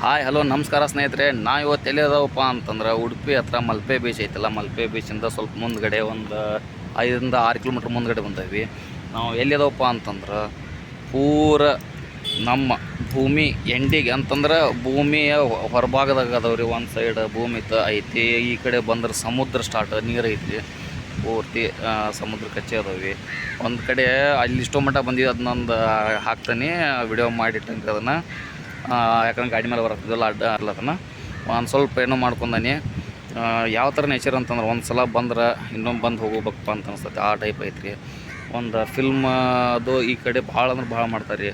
Hi, hello, ನಮಸ್ಕಾರ ಸ್ನೇಹಿತರೆ. ನಾ ಇವತ್ತು ಎಲ್ಲಿದಾವಪ್ಪ ಅಂತಂದ್ರೆ ಉಡುಪಿ ಹತ್ರ ಮಲ್ಪೆ ಬೀಚ್ ಐತಲ್ಲ. ಮಲ್ಪೆ ಬೀಚಿಂದ ಸ್ವಲ್ಪ ಮುಂದ್ಗಡೆ ಒಂದು ಐದರಿಂದ ಆರು ಕಿಲೋಮೀಟ್ರ್ ಮುಂದ್ಗಡೆ ಬಂದೀವಿ ನಾವು ಎಲ್ಲಿದಾವಪ್ಪ ಅಂತಂದ್ರೆ ಪೂರ ನಮ್ಮ ಭೂಮಿ ಎಂಡಿಗೆ. ಅಂತಂದ್ರೆ ಭೂಮಿಯ ಹೊರಭಾಗದಾಗ ಅದಾವ್ರಿ. ಒಂದು ಸೈಡ್ ಭೂಮಿ ಐತಿ. ಈ ಕಡೆ ಬಂದ್ರೆ ಸಮುದ್ರ ಸ್ಟಾರ್ಟ್ ನೀರು ಐತಿ. ಪೂರ್ತಿ ಸಮುದ್ರ ಕಚ್ಚೆ ಅದಾವೆ ಒಂದು ಕಡೆ ಅಲ್ಲಿ ಇಷ್ಟೋ ಮಟ್ಟ ಬಂದಿದ್ದು ಅದನ್ನೊಂದು ಹಾಕ್ತಾನೆ. ವಿಡಿಯೋ ಮಾಡಿಟ್ಟಂಗೆ ಅದನ್ನು. ಯಾಕಂದ್ರೆ ಗಾಡಿ ಮೇಲೆ ಬರತ್ತಿದ್ದಲ್ಲ ಅಡ್ಡ ಅರ್ಲತನ ಒಂದು ಸ್ವಲ್ಪ ಏನೋ ಮಾಡ್ಕೊಂಡಾನೆ. ಯಾವ ಥರ ನೇಚರ್ ಅಂತಂದ್ರೆ ಒಂದು ಸಲ ಬಂದ್ರೆ ಇನ್ನೊಂದು ಬಂದು ಹೋಗ್ಬೇಕಪ್ಪ ಅಂತ ಅನ್ಸ್ತೈತೆ. ಆ ಟೈಪ್ ಐತ್ರಿ. ಒಂದು ಫಿಲ್ಮ್ ಅದು ಈ ಕಡೆ ಭಾಳ ಅಂದ್ರೆ ಭಾಳ ಮಾಡ್ತಾರೆ. ರೀ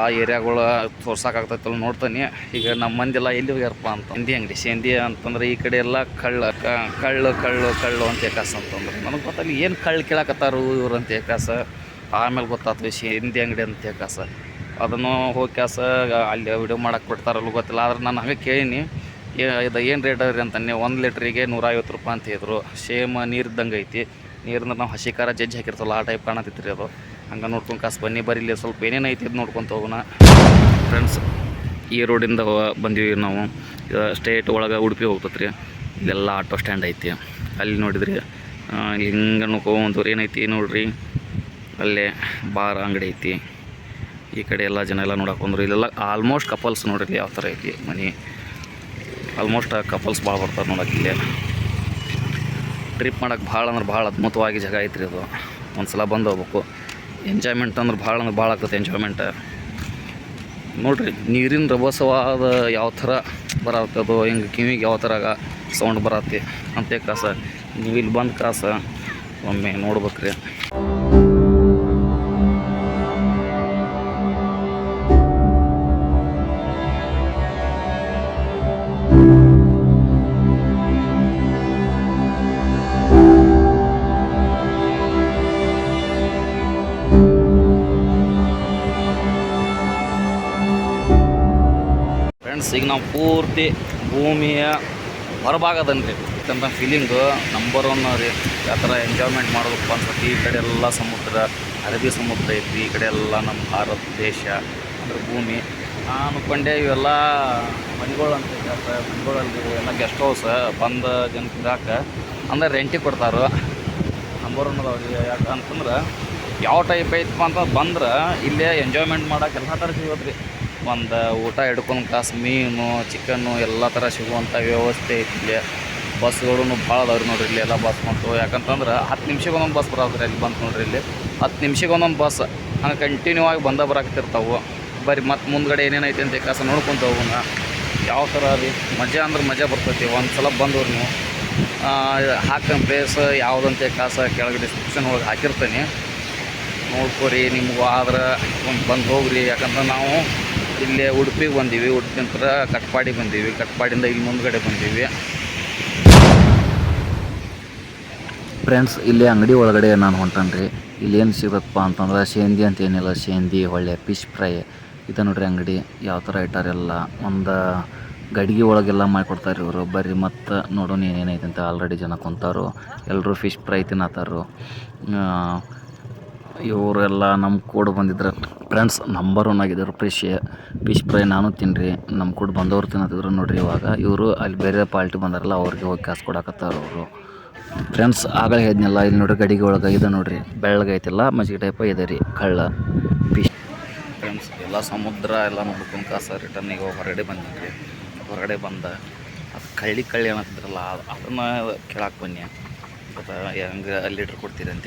ಆ ಏರಿಯಾಗಳು ತೋರ್ಸೋಕ್ಕಾಗ್ತೈತಲ್ಲ ನೋಡ್ತಾನೆ. ಈಗ ನಮ್ಮ ಮಂದಿಲ್ಲ ಎಲ್ಲಿ ಹೋಗ್ಯಾರಪ್ಪ ಅಂತ. ಹಿಂದಿ ಅಂಗಡಿ ಸೇಂದಿ ಅಂತಂದ್ರೆ ಈ ಕಡೆ ಎಲ್ಲ ಕಳ್ಳ ಕಳ್ಳು ಕಳ್ಳು ಕಳ್ಳು ಅಂತ ಏಕಾಸ ಅಂತಂದ್ರೆ. ನನಗೆ ಗೊತ್ತಲ್ಲ ಏನು ಕಳ್ಳು ಕೇಳಕತ್ತಾರು ಇವ್ರು ಅಂತ ಏಕಾಸ. ಆಮೇಲೆ ಗೊತ್ತಾತು ಸೇಂದಿ ಅಂಗಡಿ ಅಂತ ಏಕಾಸ. ಅದನ್ನು ಹೋಗಿ ಕ್ಯಾಸ ಅಲ್ಲಿ ವಿಡಿಯೋ ಮಾಡಕ್ಕೆ ಬಿಡ್ತಾರಲ್ಲ ಗೊತ್ತಿಲ್ಲ. ಆದ್ರೆ ನಾನು ಹಂಗೆ ಕೇಳೀನಿ ಇದು ಏನು ರೇಟ್ ಅದ್ರಿ ಅಂತಾನೆ ಒಂದು ಲೀಟ್ರಿಗೆ ನೂರೈವತ್ತು ರೂಪಾಯಿ ಅಂತ ಹೇಳಿದ್ರು. ಸೇಮ್ ನೀರು ಇದ್ದಂಗೆ ಐತಿ. ನೀರಿಂದ ನಾವು ಹಸಿ ಖಾರ ಜಜ್ಜಿ ಹಾಕಿರ್ತಲ್ಲ ಆ ಟೈಪ್ ಕಾಣತೈತಿ ರೀ ಅದು. ಹಂಗೆ ನೋಡ್ಕೊಂಡು ಕಾಸು ಬನ್ನಿ ಬರೀಲಿ ಸ್ವಲ್ಪ ಏನೇನು ಐತಿ ಅದು ನೋಡ್ಕೊತ ಹೋಗೋಣ. ಫ್ರೆಂಡ್ಸ್ ಈ ರೋಡಿಂದ ಬಂದೀವಿ ನಾವು. ಸ್ಟೇಟ್ ಒಳಗೆ ಉಡುಪಿ ಹೋಗ್ತೈತೆ ರೀ ಇಲ್ಲೆಲ್ಲ ಆಟೋ ಸ್ಟ್ಯಾಂಡ್ ಐತಿ. ಅಲ್ಲಿ ನೋಡಿದ್ರಿ ಹಿಂಗೆ ನೋಡ್ಕೊಂತವ್ರು ಏನೈತಿ ನೋಡ್ರಿ. ಅಲ್ಲೇ ಬಾರ್ ಅಂಗಡಿ ಐತಿ. ಈ ಕಡೆ ಎಲ್ಲ ಜನ ಎಲ್ಲ ನೋಡಕ್ಕೆ ಬಂದರು. ಇಲ್ಲೆಲ್ಲ ಆಲ್ಮೋಸ್ಟ್ ಕಪಲ್ಸ್ ನೋಡಿರಿ ಯಾವ ಥರ ಐತಿ ಮನೆ. ಆಲ್ಮೋಸ್ಟ್ ಕಪಲ್ಸ್ ಭಾಳ ಬರ್ತಾರೆ ನೋಡಕ್ಕೆ ಇಲ್ಲಿ. ಟ್ರಿಪ್ ಮಾಡೋಕೆ ಭಾಳ ಅಂದ್ರೆ ಭಾಳ ಅದ್ಭುತವಾಗಿ ಜಾಗ ಐತ್ರಿ ಅದು. ಒಂದು ಸಲ ಬಂದು ಹೋಗ್ಬೇಕು. ಎಂಜಾಯ್ಮೆಂಟ್ ಅಂದ್ರೆ ಭಾಳ ಅಂದ್ರೆ ಭಾಳ ಆಗ್ತದೆ ಎಂಜಾಯ್ಮೆಂಟ್ ನೋಡಿರಿ, ನೀರಿನ ರಭಸವಾದ ಯಾವ ಥರ ಬರತ್ತದು ಹಿಂಗೆ ಕಿವಿಗೆ ಯಾವ ಥರ ಸೌಂಡ್ ಬರತ್ತೆ. ಅಂತ ಕಾಸ ನೀವು ಇಲ್ಲಿ ಬಂದು ಕಾಸ, ಒಮ್ಮೆ ನೋಡ್ಬೇಕ್ರಿ. ಈಗ ನಾವು ಪೂರ್ತಿ ಭೂಮಿಯ ಹೊರಭಾಗದನ್ರಿ. ಇಂಥ ಫೀಲಿಂಗು ನಂಬರ್ ಒನ್ ರೀ. ಯಾವ ಥರ ಎಂಜಾಯ್ಮೆಂಟ್ ಮಾಡೋದಪ್ಪ ಅನ್ಸತ್ತೆ ಈ ಕಡೆ ಎಲ್ಲ ಸಮುದ್ರ, ಅರಬ್ಬಿ ಸಮುದ್ರ ಐತಿ ಈ ಕಡೆ ಎಲ್ಲ ನಮ್ಮ ಭಾರತ ದೇಶ, ಅಂದ್ರೆ ಭೂಮಿ. ನಾನು ಅನ್ಕೊಂಡೆ ಇವೆಲ್ಲ ಮನೆಗಳು ಅಂತ ಮನೆಗಳಲ್ಲಿ ಎಲ್ಲ ಗೆಸ್ಟ್ ಹೌಸ್ ಬಂದ ಜನಕ್ಕೆ ಇರಾಕ ಅಂದ್ರೆ ರೆಂಟಿಗೆ ಕೊಡ್ತಾರೆ. ನಂಬರ್ ಒನ್ ಅದಾವ ರೀ ಯಾಕೆ ಅಂತಂದ್ರೆ ಯಾವ ಟೈಪ್ ಐತಪ್ಪ ಅಂತ ಬಂದ್ರೆ ಇಲ್ಲೇ ಎಂಜಾಯ್ಮೆಂಟ್ ಮಾಡೋಕೆ ಎಲ್ಲ ಥರ ಸಿಗೋದು ರೀ ಒಂದು ಊಟ ಹಿಡ್ಕೊಂಡು ಕಾಸು ಮೀನು ಚಿಕನ್ನು ಎಲ್ಲ ಥರ ಸಿಗುವಂಥ ವ್ಯವಸ್ಥೆ ಐತಿ ಇಲ್ಲಿ. ಬಸ್ಗಳು ಭಾಳ ಅದಾವ್ರಿ ನೋಡ್ರಿ ಇಲ್ಲಿ ಎಲ್ಲ ಬಸ್ ಬಂತು. ಯಾಕಂತಂದ್ರೆ ಹತ್ತು ನಿಮಿಷಕ್ಕೆ ಒಂದೊಂದು ಬಸ್ ಬರೋದ್ರಿ ಅಲ್ಲಿ ಬಂತು ನೋಡ್ರಿ ಇಲ್ಲಿ. ಹತ್ತು ನಿಮಿಷಕ್ಕೆ ಒಂದೊಂದು ಬಸ್ ಹಂಗೆ ಕಂಟಿನ್ಯೂ ಆಗಿ ಬಂದ ಬರಾಕ್ತಿರ್ತಾವೆ ಬರೀ ಮತ್ತೆ ಮುಂದ್ಗಡೆ ಏನೇನೈತೆ ಅಂತ ಕಾಸ ನೋಡ್ಕೊಂತ ಹೋಗೋಣ ಯಾವ ಥರ ರೀ? ಮಜಾ ಅಂದ್ರೆ ಮಜಾ ಬರ್ತೈತಿ. ಒಂದು ಸಲ ಬಂದವ್ರು ನೀವು. ಹಾಕೋ ಪ್ಲೇಸ್ ಯಾವುದಂತೆ ಕಾಸ ಕೆಳಗೆ ಡಿಸ್ಕ್ರಿಪ್ಷನ್ ಒಳಗೆ ಹಾಕಿರ್ತೀನಿ. ನೋಡ್ಕೊರಿ ನಿಮ್ಗೆ ಆದ್ರೆ ಒಂದು ಬಂದು ಹೋಗ್ರಿ. ಯಾಕಂದ್ರೆ ನಾವು ಇಲ್ಲೇ ಉಡುಪಿಗೆ ಬಂದೀವಿ, ಉಡುಪಿ ನಂತರ ಕಟ್ಪಾಡಿ ಬಂದೀವಿ, ಕಟ್ಪಾಡಿಂದ ಇಲ್ಲಿ ಮುಂದ್ಗಡೆ ಬಂದೀವಿ. ಫ್ರೆಂಡ್ಸ್ ಇಲ್ಲಿ ಅಂಗಡಿ ಒಳಗಡೆ ನಾನು ಹೊಂಟನ್ರಿ. ಇಲ್ಲಿ ಏನು ಸಿಗುತ್ತಪ್ಪ ಅಂತಂದ್ರೆ ಶೇಂದಿ ಅಂತ ಏನಿಲ್ಲ, ಶೇಂದಿ, ಒಳ್ಳೆ ಫಿಶ್ ಫ್ರೈ ಇದು ನೋಡ್ರಿ ಅಂಗಡಿ, ಯಾವ ಥರ ಇಟ್ಟಾರೆಲ್ಲ ಒಂದು ಗಡಿಗೆ ಒಳಗೆಲ್ಲ ಮಾಡಿಕೊಡ್ತಾರೆ ಇವರು. ಬರ್ರಿ ಮತ್ತು ನೋಡೋಣ ಏನೇನೈತೆ ಅಂತ ಆಲ್ರೆಡಿ ಜನ ಕುಂತಾರು. ಎಲ್ಲರೂ ಫಿಶ್ ಫ್ರೈ ತಿನ್ನತ್ತಾರು. ಇವರೆಲ್ಲ ನಮ್ಮ ಕೂಡ ಬಂದಿದ್ರು ಫ್ರೆಂಡ್ಸ್ ನಂಬರ್ ಒನ್ ಆಗಿದ್ರು. ಫಿಶ್ ಫಿಶ್ ಫ್ರೈ ನಾನು ತಿನ್ರಿ. ನಮ್ಮ ಕೂಡ ಬಂದವರು ತಿನ್ನತ್ತಿದ್ರು ನೋಡಿರಿ ಇವಾಗ. ಇವರು ಅಲ್ಲಿ ಬೇರೆ ಪಾರ್ಟಿ ಬಂದಾರಲ್ಲ, ಅವ್ರಿಗೆ ಹೋಗಿ ಕಾಸು ಕೊಡಕತ್ತಾರ ಅವರು. ಫ್ರೆಂಡ್ಸ್ ಆಗಲೇ ಹೇಳಿದ್ನಲ್ಲ ಇಲ್ಲಿ ನೋಡ್ರಿ ಗಡಿಗೆ ಒಳಗೆ ಇದೆ ನೋಡ್ರಿ. ಬೆಳ್ಳಗೈತಿಲ್ಲ ಮಜ್ಜಿಗೆ ಟೈಪ್ ಇದೆ ರೀ, ಕಳ್ಳ. ಫಿಶ್ ಫ್ರೆಂಡ್ಸ್ ಎಲ್ಲ ಸಮುದ್ರ ಎಲ್ಲ ನೋಡ್ಕೊಂಡು ಕಾಸ ರಿಟರ್ನ್ ಈಗ ಹೊರಗಡೆ ಬಂದಿದ್ರಿ. ಹೊರಗಡೆ ಬಂದ ಅದು ಕಳ್ಳಿ ಕಳ್ಳಿ ಅನ್ನತ್ತಿದ್ರಲ್ಲ ಅದನ್ನು ಕೇಳಕ್ಕೆ ಬನ್ನಿ ಹೆಂಗೆ ಲೀಟ್ರ್ ಕೊಡ್ತೀರಿ ಅಂತ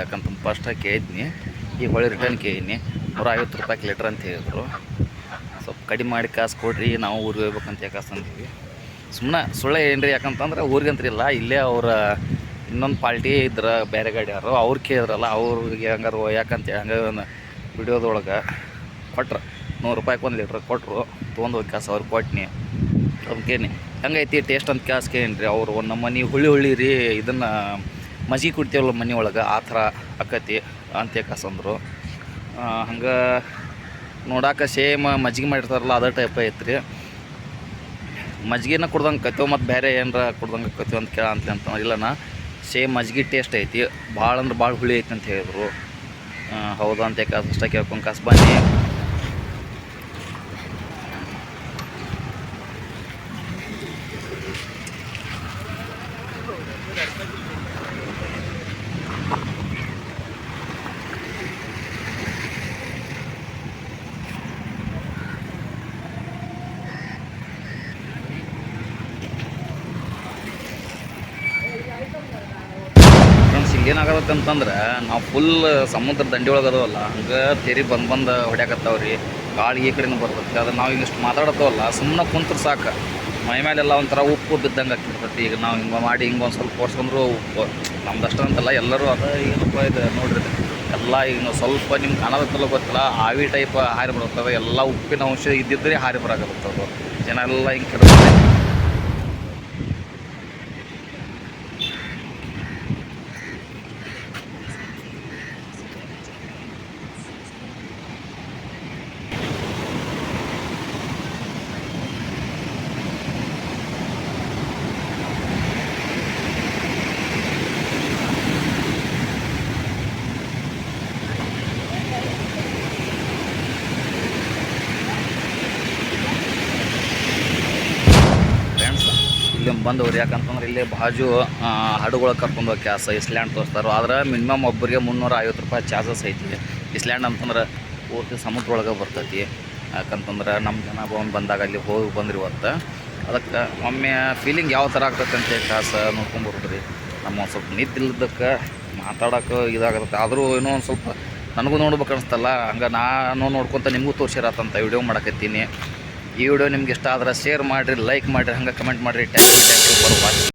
ಯಾಕಂತ ಫಸ್ಟ್ ಕೇಳಿದ್ನಿ ಈಗ ಹೊಳೆ ರಿಟರ್ನ್ ಕೇಳಿನಿ ನೂರ ಐವತ್ತು ರೂಪಾಯಿ ಲೀಟ್ರ್ ಅಂತ ಹೇಳಿದ್ರು. ಸ್ವಲ್ಪ ಕಡಿಮೆ ಮಾಡಿ ಕಾಸು ಕೊಡ್ರಿ, ನಾವು ಊರಿಗೆ ಹೋಗ್ಬೇಕಂತ ಕಾಸು ಅಂತೀವಿ ಸುಮ್ಮನೆ ಸುಳ್ಳೆ ರೀ ಯಾಕಂತಂದ್ರೆ ಊರಿಗಂತ್ರಿಲ್ಲ ಇಲ್ಲೇ ಅವ್ರ ಇನ್ನೊಂದು ಪಾರ್ಟಿ ಇದ್ರ, ಬೇರೆ ಗಾಡಿಯವರು ಅವ್ರು ಕೇಳಿದ್ರಲ್ಲ, ಅವ್ರಿಗೆ ಹಂಗಾರು ಯಾಕಂತ ಹಂಗ ವಿಡಿಯೋದೊಳಗೆ ಕೊಟ್ರು. ನೂರು ರೂಪಾಯಿಗೆ ಒಂದು ಲೀಟ್ರ್ ಕೊಟ್ಟರು ತೊಗೊಂಡು ಹೋಗಿ ಕಾಸು ಅವ್ರಿಗೆ ಕೊಟ್ಟಿನಿ ಅದಕ್ಕೇನಿ ಹಂಗೈತಿ ಟೇಸ್ಟ್ ಅಂತ ಕಾಸು ಕೇಳಿನಿ ರೀ ಅವರು ನಮ್ಮ ಮನೆ ಹುಳಿ ಹುಳಿ ರೀ, ಇದನ್ನು ಮಜ್ಜಿಗೆ ಕುಡ್ತೇವಲ್ಲ ಮನೆ ಒಳಗೆ, ಆ ಥರ ಆಕತಿ ಅಂತ ಕಾಸು ಅಂದರು ಹಂಗೆ ನೋಡಾಕ ಸೇಮ್ ಮಜ್ಗೆ ಮಾಡಿರ್ತಾರಲ್ಲ, ಅದೇ ಟೈಪ್ ಐತ್ರಿ. ಮಜ್ಜಿಗೆನ ಕುಡ್ದಂಗೆ ಕತ್ತೆವು ಮತ್ತು ಬೇರೆ ಏನಾರ ಕುಡ್ದಂಗೆ ಕತ್ತೆವು ಅಂತ ಕೇಳ ಅಂತ ಅಂತ ಇಲ್ಲನ ಸೇಮ್ ಮಜ್ಜಿಗೆ ಟೇಸ್ಟ್ ಐತಿ. ಭಾಳ ಅಂದ್ರೆ ಭಾಳ ಹುಳಿ ಐತಿ ಅಂತ ಹೇಳಿದ್ರು. ಹೌದಾ ಅಂತ ಕಾಸು ಅಷ್ಟೇ ಕೇಳ್ಕೊಂಡು ಕಾಸು ಬನ್ನಿ. ಏನಾಗತ್ತೆ ಅಂತಂದ್ರೆ ನಾವು ಫುಲ್ ಸಮುದ್ರ ದಂಡಿ ಒಳಗೆ ಅದಾವಲ್ಲ, ಹಂಗೆ ತೆರಿ ಬಂದು ಬಂದು ಹೊಡ್ಯಾಕತ್ತಾವ್ರಿ. ಗಾಳಿ ಈ ಕಡೆನೂ ಬರ್ತೈತಿ, ಅದು ನಾವು ಇಷ್ಟು ಮಾತಾಡತ್ತವಲ್ಲ ಸುಮ್ಮನೆ ಕುಂತ್ರೆ ಸಾಕು. ಮೈ ಮೇಲೆಲ್ಲ ಒಂಥರ ಉಪ್ಪು ಬಿದ್ದಂಗೆ ಆಗ್ತಿರ್ತೈತಿ ಈಗ ನಾವು ಹಿಂಗೆ ಮಾಡಿ ಹಿಂಗೆ ಒಂದು ಸ್ವಲ್ಪ ಓಡಿಸ್ಕೊಂಡ್ರು ಉಪ್ಪು. ನಮ್ದಷ್ಟು ಅಂತಲ್ಲ, ಎಲ್ಲರೂ ಅದ ಏನಪ್ಪ ಇದು ನೋಡ್ರಿ. ಎಲ್ಲ ಈಗ ಸ್ವಲ್ಪ ನಿಮ್ಗೆ ಕಾಣದತ್ತಲ್ಲ ಗೊತ್ತಿಲ್ಲ, ಆವಿ ಟೈಪ್ ಹಾರಿ ಬರುತ್ತವೆ ಎಲ್ಲ ಉಪ್ಪಿನ ಅಂಶ ಇದ್ದಿದ್ರೆ ಹಾರಿ ಬರಾಕತ್ತದು ಜನ ಎಲ್ಲ ಹಿಂಗೆ ಕೆಡ್ತಾರೆ ಫ್ರೆಂಡ್ಸ್ ಇಲ್ಲಿ ಬಂದವ್ರು. ಯಾಕಂತಂದ್ರೆ ಇಲ್ಲಿ ಬಾಜು ಹಾಡುಗಳ ಕರ್ಕೊಂಡು ಹೋಗಿ ಕ್ಯಾಸ ಇಸ್ಲ್ಯಾಂಡ್ ತೋರಿಸ್ತಾರೆ. ಆದ್ರೆ ಮಿನಿಮಮ್ ಒಬ್ಬರಿಗೆ ಮುನ್ನೂರ ಐವತ್ತು ರೂಪಾಯಿ ಚಾರ್ಜಸ್ ಐತಿ. ಇಸ್ಲ್ಯಾಂಡ್ ಅಂತಂದ್ರೆ ಪೂರ್ತಿ ಸಮುದ್ರ ಒಳಗೆ ಬರ್ತೈತಿ. ಯಾಕಂತಂದ್ರೆ ನಮ್ಮ ಜನ ಬಂದು ಬಂದಾಗ ಅಲ್ಲಿ ಹೋಗಿ ಬಂದ್ರಿ ಇವತ್ತು. ಅದಕ್ಕೆ ಒಮ್ಮೆ ಫೀಲಿಂಗ್ ಯಾವ ಥರ ಆಗ್ತೈತೆ ಅಂತ ನೋಡ್ಕೊಂಡು ಕಾಸ ನೋಡ್ಕೊಂಬರ್ರಿ ನಮ್ಮ ಒಂದು ಸ್ವಲ್ಪ ನಿದ್ದಿಲ್ಲದಕ್ಕೆ ಮಾತಾಡೋಕೆ ಇದಾಗತ್ತೆ. ಆದರೂ ಏನೋ ಒಂದು ಸ್ವಲ್ಪ ನನಗೂ ನೋಡ್ಬೇಕು ಅನಿಸ್ತಲ್ಲ. ಹಂಗೆ ನಾನು ನೋಡ್ಕೊತ ನಿಮಗೂ ತೋರಿಸಿರತ್ತಂತ. ವಿಡಿಯೋ ಮಾಡಕತ್ತೀನಿ. ಈ ವಿಡಿಯೋ ನಿಮ್ಗೆ ಇಷ್ಟ ಆದ್ರೆ ಶೇರ್ ಮಾಡಿರಿ ಲೈಕ್ ಮಾಡಿರಿ, ಹಂಗೆ ಕಮೆಂಟ್ ಮಾಡಿರಿ. Thank you thank you for watching